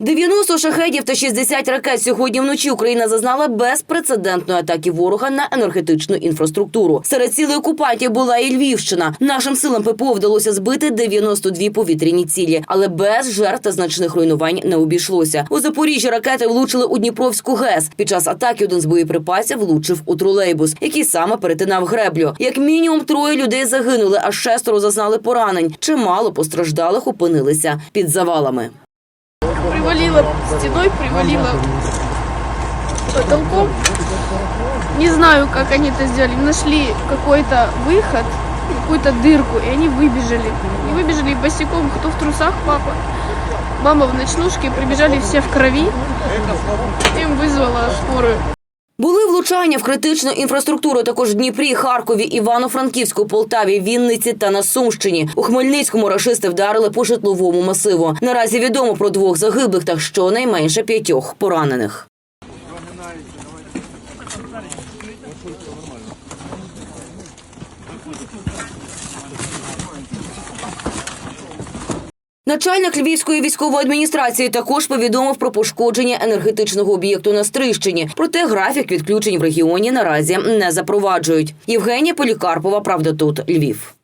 90 шахедів та 60 ракет сьогодні вночі Україна зазнала безпрецедентної атаки ворога на енергетичну інфраструктуру. Серед цілей окупантів була і Львівщина. Нашим силам ППО вдалося збити 92 повітряні цілі, але без жертв та значних руйнувань не обійшлося. У Запоріжжі ракети влучили у Дніпровську ГЕС. Під час атаки один з боєприпасів влучив у тролейбус, який саме перетинав греблю. Як мінімум троє людей загинули, а шестеро зазнали поранень. Чимало постраждалих опинилися під завалами. Привалило стеной, привалило потолком. Не знаю, как они это сделали. Нашли какой-то выход, какую-то дырку, и они выбежали. И выбежали босиком, кто в трусах, папа. Мама в ночнушке, прибежали все в крови. Им вызвала скорую. Були влучання в критичну інфраструктуру також в Дніпрі, Харкові, Івано-Франківську, Полтаві, Вінниці та на Сумщині. У Хмельницькому рашисти вдарили по житловому масиву. Наразі відомо про двох загиблих та щонайменше п'ятьох поранених. Начальник Львівської військової адміністрації також повідомив про пошкодження енергетичного об'єкту на Стрищині. Проте графік відключень в регіоні наразі не запроваджують. Євгенія Полікарпова, правда, тут Львів.